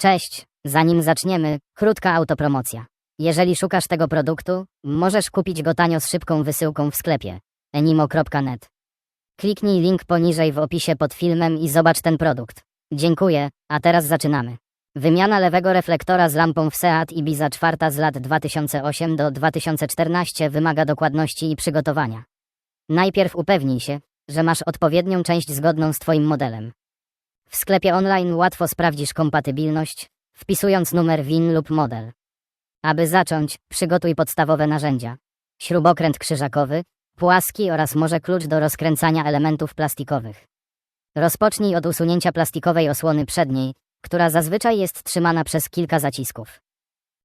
Cześć, zanim zaczniemy, krótka autopromocja. Jeżeli szukasz tego produktu, możesz kupić go tanio z szybką wysyłką w sklepie enimo.net. Kliknij link poniżej w opisie pod filmem i zobacz ten produkt. Dziękuję, a teraz zaczynamy. Wymiana lewego reflektora z lampą w Seat Ibiza 4 z lat 2008 do 2014 wymaga dokładności i przygotowania. Najpierw upewnij się, że masz odpowiednią część zgodną z Twoim modelem. W sklepie online łatwo sprawdzisz kompatybilność, wpisując numer WIN lub model. Aby zacząć, przygotuj podstawowe narzędzia. Śrubokręt krzyżakowy, płaski oraz może klucz do rozkręcania elementów plastikowych. Rozpocznij od usunięcia plastikowej osłony przedniej, która zazwyczaj jest trzymana przez kilka zacisków.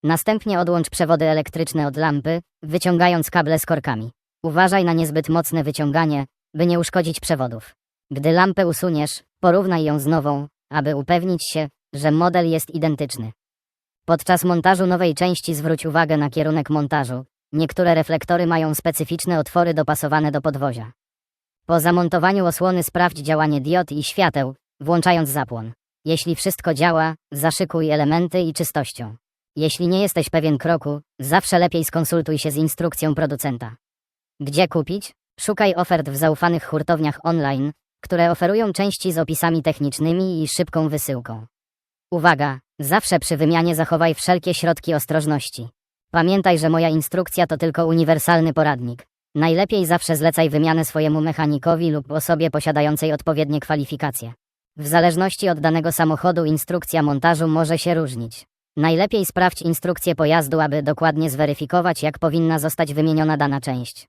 Następnie odłącz przewody elektryczne od lampy, wyciągając kable z korkami. Uważaj na niezbyt mocne wyciąganie, by nie uszkodzić przewodów. Gdy lampę usuniesz, porównaj ją z nową, aby upewnić się, że model jest identyczny. Podczas montażu nowej części zwróć uwagę na kierunek montażu. Niektóre reflektory mają specyficzne otwory dopasowane do podwozia. Po zamontowaniu osłony sprawdź działanie diod i świateł, włączając zapłon. Jeśli wszystko działa, zaszykuj elementy i czystością. Jeśli nie jesteś pewien kroku, zawsze lepiej skonsultuj się z instrukcją producenta. Gdzie kupić? Szukaj ofert w zaufanych hurtowniach online, które oferują części z opisami technicznymi i szybką wysyłką. Uwaga, zawsze przy wymianie zachowaj wszelkie środki ostrożności. Pamiętaj, że moja instrukcja to tylko uniwersalny poradnik. Najlepiej zawsze zlecaj wymianę swojemu mechanikowi lub osobie posiadającej odpowiednie kwalifikacje. W zależności od danego samochodu instrukcja montażu może się różnić. Najlepiej sprawdź instrukcję pojazdu, aby dokładnie zweryfikować, jak powinna zostać wymieniona dana część.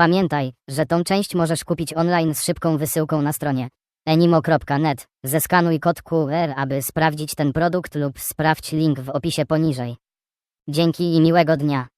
Pamiętaj, że tą część możesz kupić online z szybką wysyłką na stronie enimo.net. Zeskanuj kod QR, aby sprawdzić ten produkt lub sprawdź link w opisie poniżej. Dzięki i miłego dnia.